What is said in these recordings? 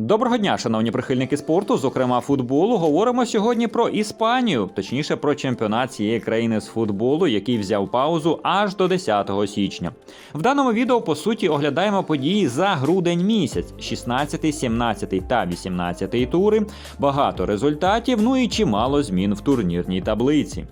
Доброго дня, шановні прихильники спорту, зокрема футболу. Говоримо сьогодні про Іспанію, точніше про чемпіонат цієї країни з футболу, який взяв паузу аж до 10 січня. В даному відео по суті оглядаємо події за грудень місяць, 16, 17 та 18 тури. Багато результатів, ну і чимало змін в турнірній таблиці.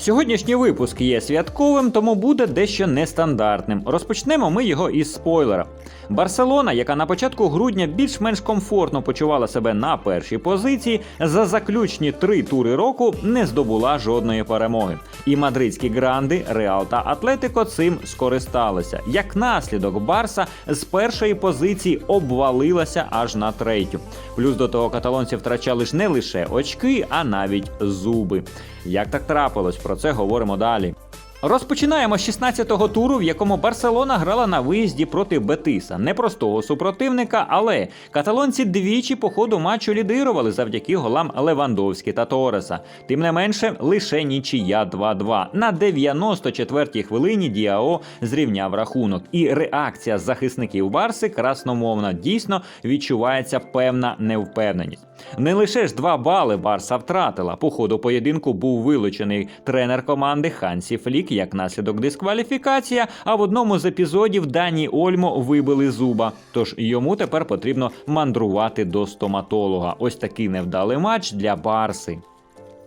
Сьогоднішній випуск є святковим, тому буде дещо нестандартним. Розпочнемо ми його із спойлера. Барселона, яка на початку грудня більш-менш комфортно почувала себе на першій позиції, за заключні три тури року не здобула жодної перемоги. І мадридські гранди, Реал та Атлетико цим скористалися. Як наслідок, Барса з першої позиції обвалилася аж на третю. Плюс до того каталонці втрачали ж не лише очки, а навіть зуби. Як так трапилось? Про це говоримо далі. Розпочинаємо з 16-го туру, в якому Барселона грала на виїзді проти Бетиса, непростого супротивника, але каталонці двічі по ходу матчу лідирували завдяки голам Левандовські та Тореса. Тим не менше, лише нічия 2-2. На 94-й хвилині Діао зрівняв рахунок. І реакція захисників Барси красномовна. Дійсно відчувається певна невпевненість. Не лише ж два бали Барса втратила. По ходу поєдинку був вилучений тренер команди Хансі Флік як наслідок дискваліфікація. А в одному з епізодів Дані Ольмо вибили зуба. Тож йому тепер потрібно мандрувати до стоматолога. Ось такий невдалий матч для Барси.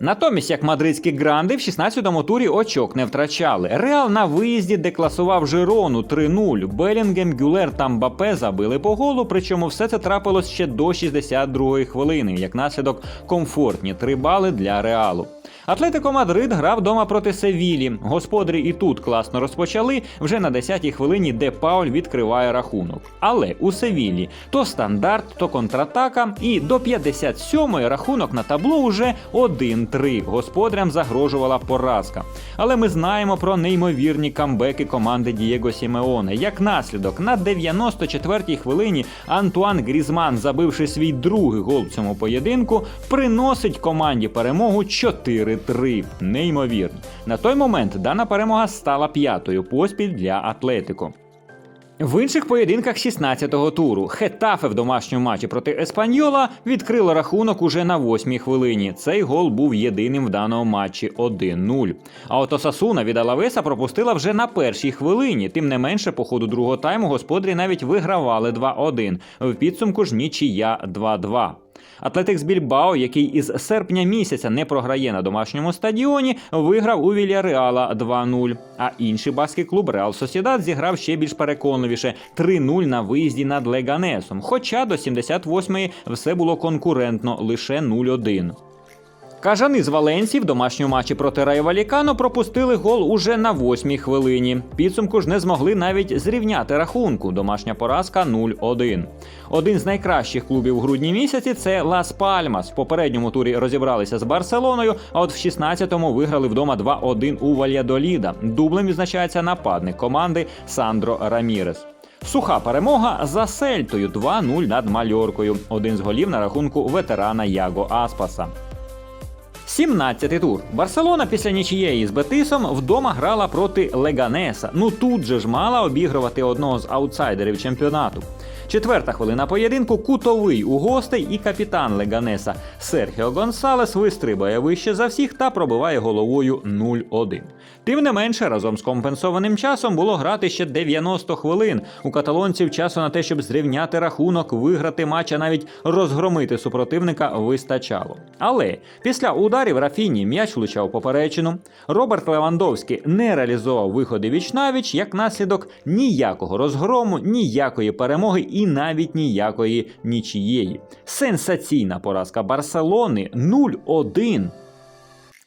Натомість, як мадридські гранди, в 16-му турі очок не втрачали. Реал на виїзді декласував Жирону 3-0. Белінгем, Гюлер та Мбапе забили по голу, причому все це трапилось ще до 62-ї хвилини. Як наслідок, комфортні 3 бали для Реалу. Атлетико Мадрид грав дома проти Севілі. Господарі і тут класно розпочали вже на 10-й хвилині, де Пауль відкриває рахунок. Але у Севілі то стандарт, то контратака, і до 57-ї рахунок на табло уже 1-3. Господарям загрожувала поразка. Але ми знаємо про неймовірні камбеки команди Дієго Сімеоне. Як наслідок, на 94-й хвилині Антуан Грізман, забивши свій другий гол в цьому поєдинку, приносить команді перемогу 4-3. Неймовірно. На той момент дана перемога стала п'ятою поспіль для Атлетико. В інших поєдинках 16-го туру Хетафе в домашньому матчі проти Еспаньола відкрило рахунок уже на восьмій хвилині. Цей гол був єдиним в даному матчі 1-0. А от Осасуна від Алавеса пропустила вже на першій хвилині. Тим не менше, по ходу другого тайму господарі навіть вигравали 2-1. В підсумку ж нічия 2-2. Атлетикс Більбао, який із серпня місяця не програє на домашньому стадіоні, виграв у Вільяреала 2-0. А інший баский клуб Реал Сосідат зіграв ще більш переконливіше 3-0 на виїзді над Леганесом. Хоча до 78-ї все було конкурентно лише 0-1. Кажани з Валенсії в домашньому матчі проти Райо Валікано пропустили гол уже на восьмій хвилині. Підсумку ж не змогли навіть зрівняти рахунку. Домашня поразка 0-1. Один з найкращих клубів у грудні місяці це Лас Пальмас. В попередньому турі розібралися з Барселоною, а от в 16-му виграли вдома 2-1 у Вальядоліда. Дублем відзначається нападник команди Сандро Рамірес. Суха перемога за Сельтою 2-0 над Мальоркою. Один з голів на рахунку ветерана Яго Аспаса. 17-й тур. Барселона після нічієї з Бетисом вдома грала проти Леганеса. Ну тут же ж мала обігрувати одного з аутсайдерів чемпіонату. Четверта хвилина поєдинку кутовий у гостей і капітан Леганеса Серхіо Гонсалес вистрибає вище за всіх та пробиває головою 0-1. Тим не менше, разом з компенсованим часом було грати ще 90 хвилин. У каталонців часу на те, щоб зрівняти рахунок, виграти матч, а навіть розгромити супротивника вистачало. Але після ударів Рафіні м'яч влучав поперечину. Роберт Левандовський не реалізував виходи віч навіч, як наслідок ніякого розгрому, ніякої перемоги і навіть ніякої нічієї. Сенсаційна поразка Барселони 0-1.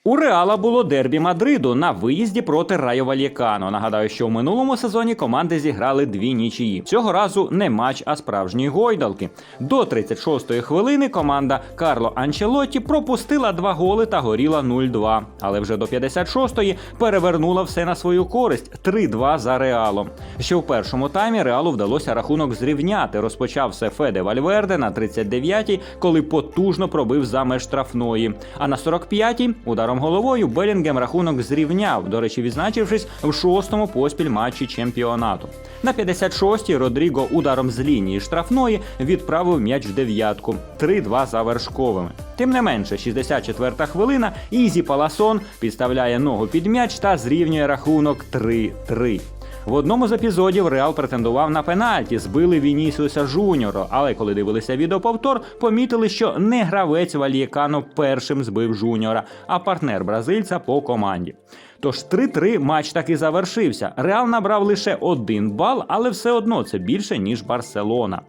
У Реала було дербі Мадриду на виїзді проти Райо Вальєкано. Нагадаю, що в минулому сезоні команди зіграли дві нічиї. Цього разу не матч, а справжні гойдалки. До 36-ї хвилини команда Карло Анчелотті пропустила два голи та горіла 0-2. Але вже до 56-ї перевернула все на свою користь 3-2 за Реалом. Ще в першому таймі Реалу вдалося рахунок зрівняти. Розпочав все Феде Вальверде на 39-й, коли потужно пробив за меж штрафної. А на 45-й ударом ударом головою Белінгем рахунок зрівняв, до речі, відзначившись в шостому поспіль матчі чемпіонату. На 56-й Родріго ударом з лінії штрафної відправив м'яч в дев'ятку 3-2 за вершковими. Тим не менше, 64-та хвилина Ізі Паласон підставляє ногу під м'яч та зрівнює рахунок 3-3. В одному з епізодів Реал претендував на пенальті, збили Вінісіуса Жуніора, але коли дивилися відеоповтор, помітили, що не гравець Вальєкано першим збив Жуніора, а партнер бразильця по команді. Тож 3-3 матч таки завершився. Реал набрав лише один бал, але все одно це більше ніж Барселона.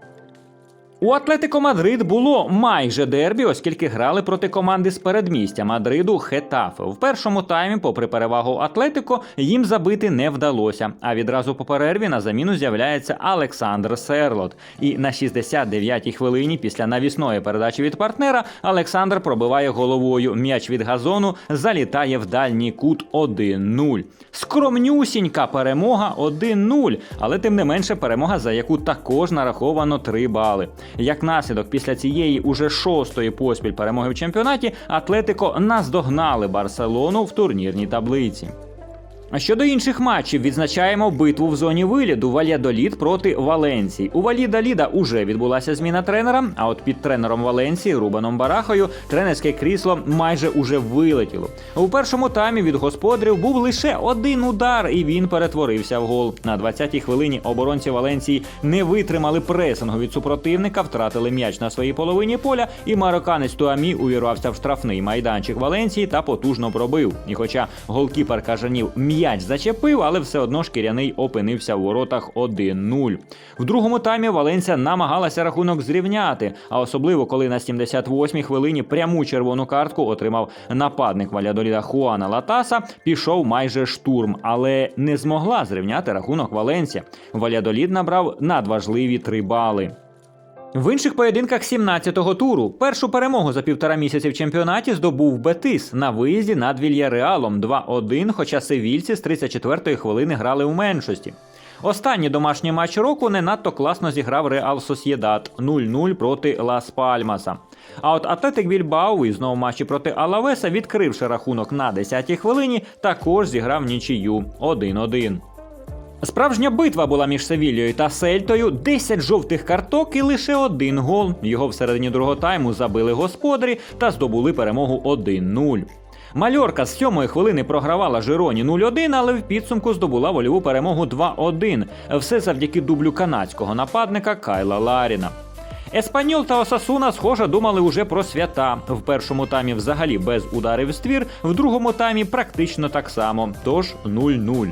У Атлетико Мадрид було майже дербі, оскільки грали проти команди з передмістя Мадриду Хетафе. В першому таймі, попри перевагу Атлетико, їм забити не вдалося. А відразу по перерві на заміну з'являється Олександр Серлот. І на 69-й хвилині після навісної передачі від партнера Олександр пробиває головою. М'яч від газону залітає в дальній кут 1-0. Скромнюсінька перемога 1-0, але тим не менше перемога, за яку також нараховано 3 бали. Як наслідок, після цієї уже шостої поспіль перемоги в чемпіонаті Атлетико наздогнали Барселону в турнірній таблиці. А щодо інших матчів, відзначаємо битву в зоні виліду Вальядоліт проти Валенції. У Валідоліда уже відбулася зміна тренера. А от під тренером Валенції Рубаном Барахою тренерське крісло майже уже вилетіло. У першому таймі від господарів був лише один удар, і він перетворився в гол. На 20-й хвилині оборонці Валенції не витримали пресингу від супротивника, втратили м'яч на своїй половині поля, і мароканець Туамі увірвався в штрафний майданчик Валенції та потужно пробив. І хоча голкіпер кажанів м'яч зачепив, але все одно шкіряний опинився в воротах 1-0. В другому таймі Валенція намагалася рахунок зрівняти, а особливо коли на 78-й хвилині пряму червону картку отримав нападник Валядоліда Хуана Латаса, пішов майже штурм, але не змогла зрівняти рахунок Валенція. Валядолід набрав надважливі три бали. В інших поєдинках 17-го туру першу перемогу за півтора місяці в чемпіонаті здобув Бетис на виїзді над Вільяреалом 2-1, хоча севільці з 34-ї хвилини грали у меншості. Останній домашній матч року не надто класно зіграв Реал Сосєдат 0-0 проти Лас Пальмаса. А от Атлетик Більбау у знову матчі проти Алавеса, відкривши рахунок на 10-й хвилині, також зіграв нічию 1-1. Справжня битва була між Севільєю та Сельтою, 10 жовтих карток і лише один гол. Його всередині другого тайму забили господарі та здобули перемогу 1-0. Мальорка з сьомої хвилини програвала Жироні 0-1, але в підсумку здобула вольову перемогу 2-1. Все завдяки дублю канадського нападника Кайла Ларіна. Еспаньол та Осасуна, схоже, думали уже про свята. В першому таймі взагалі без ударів ствір, в другому таймі практично так само, тож 0-0.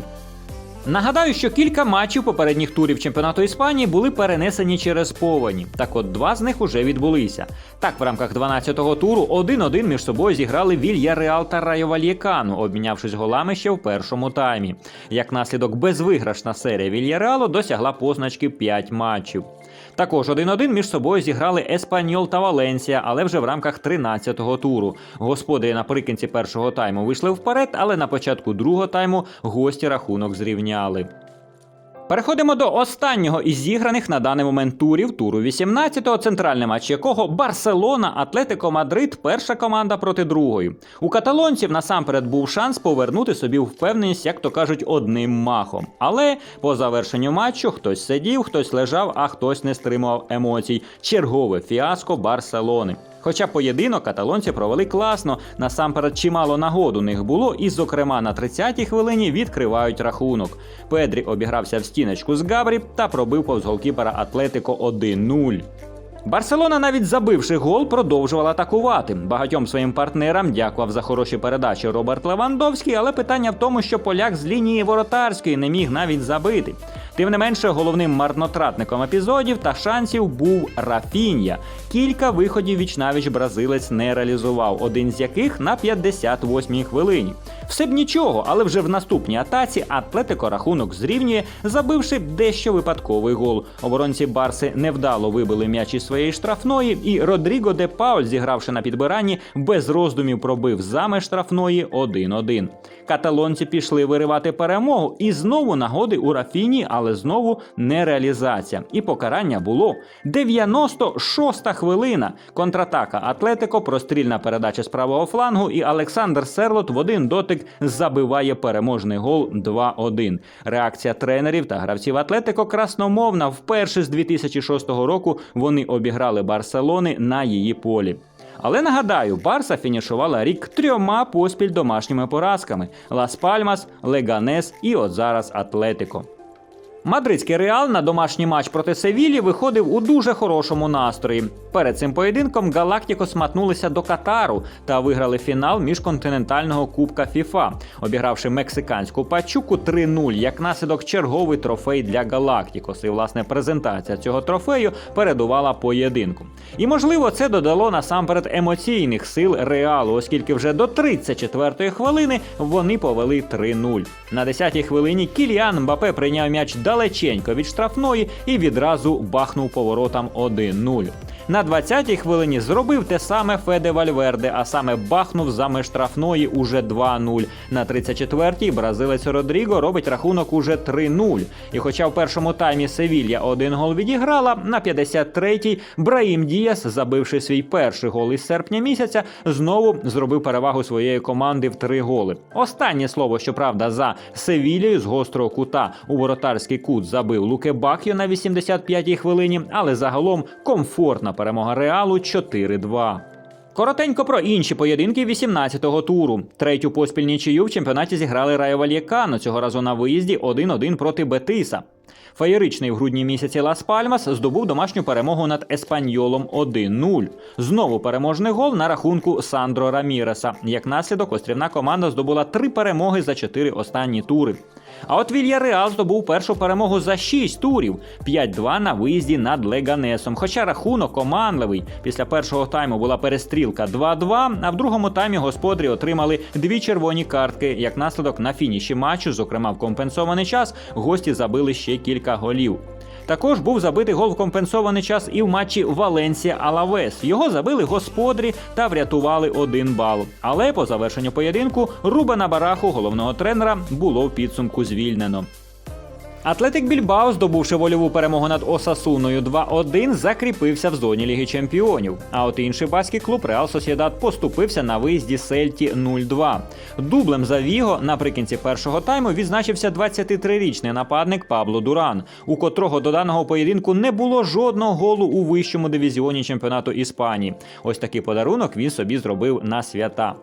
Нагадаю, що кілька матчів попередніх турів чемпіонату Іспанії були перенесені через повені. Так от два з них уже відбулися. Так, в рамках 12-го туру 1-1 між собою зіграли Вілья Реал та Райо Вальєкану, обмінявшись голами ще в першому таймі. Як наслідок, безвиграшна серія Вільяреалу досягла позначки 5 матчів. Також 1-1 між собою зіграли Еспаньол та Валенсія, але вже в рамках 13-го туру. Господарі наприкінці першого тайму вийшли вперед, але на початку другого тайму гості рахунок зрівняли. Переходимо до останнього із зіграних на даний момент турів туру 18-го, центральний матч якого Барселона, Атлетико Мадрид, перша команда проти другої. У каталонців насамперед був шанс повернути собі впевненість, як то кажуть, одним махом. Але по завершенню матчу хтось сидів, хтось лежав, а хтось не стримував емоцій. Чергове фіаско Барселони. Хоча поєдинок каталонці провели класно, насамперед чимало нагод у них було, і, зокрема, на 30-й хвилині відкривають рахунок. Педрі обігрався в стіночку з Габрі та пробив повз голкіпера Атлетико 1-0. Барселона, навіть забивши гол, продовжувала атакувати. Багатьом своїм партнерам дякував за хороші передачі Роберт Левандовський, але питання в тому, що поляк з лінії воротарської не міг навіть забити. Тим не менше, головним марнотратником епізодів та шансів був Рафінья. Кілька виходів вічнавіч бразилець не реалізував, один з яких на 58-й хвилині. Все б нічого, але вже в наступній атаці Атлетико рахунок зрівнює, забивши дещо випадковий гол. Оборонці Барси невдало вибили м'яч із своєї штрафної, і Родріго де Пауль, зігравши на підбиранні, без роздумів пробив заме штрафної 1-1. Каталонці пішли виривати перемогу, і знову нагоди у Рафіні, але але знову нереалізація. І покарання було 96-та хвилина. Контратака Атлетико, прострільна передача з правого флангу, і Олександр Серлот в один дотик забиває переможний гол 2-1. Реакція тренерів та гравців Атлетико красномовна. Вперше з 2006 року вони обіграли Барселони на її полі. Але нагадаю, Барса фінішувала рік трьома поспіль домашніми поразками: Лас Пальмас, Леганес і от зараз Атлетико. Мадридський реал на домашній матч проти Севілі виходив у дуже хорошому настрої. Перед цим поєдинком Галактикос матнулися до Катару та виграли фінал міжконтинентального кубка ФІФА, обігравши мексиканську пачуку 3-0 як наслідок черговий трофей для Галактикос. І власне презентація цього трофею передувала поєдинку. І можливо, це додало насамперед емоційних сил реалу, оскільки вже до 34-ї хвилини вони повели 3-0. На 10-й хвилині Кіліан Мбапе прийняв м'яч далеченько від штрафної і відразу бахнув поворотом 1-0. На 20-й хвилині зробив те саме Феде Вальверде, а саме бахнув за штрафної уже 2-0. На 34-й бразилець Родріго робить рахунок уже 3-0. І хоча в першому таймі Севілья один гол відіграла, на 53-й Браїм Діас, забивши свій перший гол із серпня місяця, знову зробив перевагу своєї команди в три голи. Останнє слово, щоправда, за Севілією з гострого кута у воротарський кут забив Луке Бахьо на 85-й хвилині, але загалом комфортна перемога реалу 4-2. Коротенько про інші поєдинки 18-го туру. Третю поспіль нічию в чемпіонаті зіграли Райо Вальєкано, цього разу на виїзді 1-1 проти Бетиса. Феєричний в грудні місяці Лас Пальмас здобув домашню перемогу над Еспаньолом 1-0. Знову переможний гол на рахунку Сандро Раміреса. Як наслідок, острівна команда здобула три перемоги за чотири останні тури. А от Вільяреал здобув першу перемогу за 6 турів 5-2 на виїзді над Леганесом. Хоча рахунок оманливий. Після першого тайму була перестрілка 2-2, а в другому таймі господарі отримали дві червоні картки. Як наслідок на фініші матчу, зокрема в компенсований час, гості забили ще кілька голів. Також був забитий гол в компенсований час і в матчі Валенсія Алавес. Його забили господарі та врятували один бал. Але по завершенню поєдинку Рубана Бараху, головного тренера, було в підсумку звільнено. Атлетик Більбао, здобувши вольову перемогу над Осасуною 2-1, закріпився в зоні Ліги Чемпіонів. А от інший баський клуб Реал Сосєдат поступився на виїзді Сельті 0-2. Дублем за Віго наприкінці першого тайму відзначився 23-річний нападник Пабло Дуран, у котрого до даного поєдинку не було жодного голу у вищому дивізіоні чемпіонату Іспанії. Ось такий подарунок він собі зробив на свята.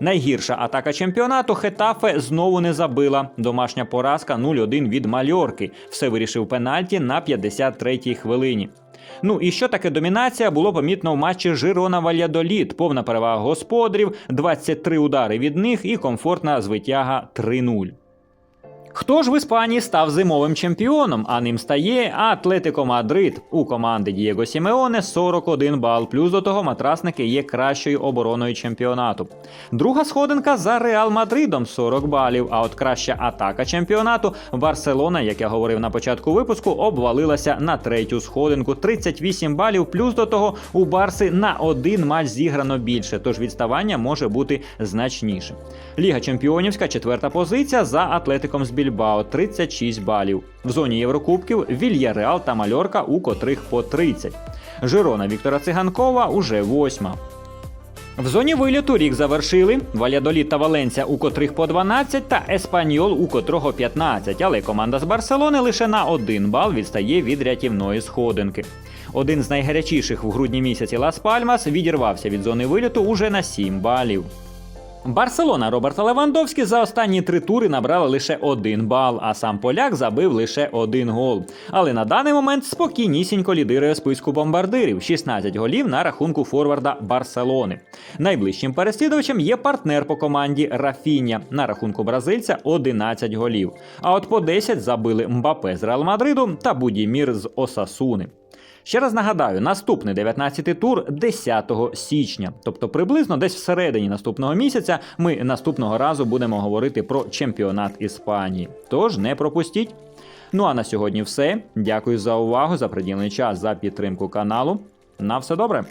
Найгірша атака чемпіонату Хетафе знову не забила. Домашня поразка 0-1 від Мальорки. Все вирішив пенальті на 53-й хвилині. Ну і що таке домінація було помітно в матчі Жирона Вальядоліт. Повна перевага господарів, 23 удари від них і комфортна звитяга 3-0. Хто ж в Іспанії став зимовим чемпіоном? А ним стає Атлетико Мадрид. У команди Дієго Сімеоне 41 бал. Плюс до того матрасники є кращою обороною чемпіонату. Друга сходинка за Реал Мадридом 40 балів. А от краща атака чемпіонату Барселона, як я говорив на початку випуску, обвалилася на третю сходинку 38 балів. Плюс до того у Барси на один матч зіграно більше, тож відставання може бути значніше. Ліга Чемпіонівська четверта позиція за Атлетиком з Більбао 36 балів. В зоні Єврокубків Вільяреал та Мальорка, у котрих по 30. Жирона Віктора Циганкова уже восьма. В зоні виліту рік завершили Валядоліт та Валенція, у котрих по 12, та Еспаньол, у котрого 15, але команда з Барселони лише на один бал відстає від рятівної сходинки. Один з найгарячіших в грудні місяці Лас Пальмас відірвався від зони виліту уже на 7 балів. Барселона Роберта Левандовський за останні три тури набрала лише один бал, а сам поляк забив лише один гол. Але на даний момент спокійнісінько лідирує списку бомбардирів 16 голів на рахунку форварда Барселони. Найближчим переслідувачем є партнер по команді Рафіня на рахунку бразильця 11 голів. А от по 10 забили Мбапе з Реал Мадриду та Будімір з Осасуни. Ще раз нагадаю, наступний 19-й тур 10 січня, тобто приблизно десь всередині наступного місяця ми наступного разу будемо говорити про чемпіонат Іспанії. Тож не пропустіть. Ну а на сьогодні все. Дякую за увагу, за приділений час, за підтримку каналу. На все добре.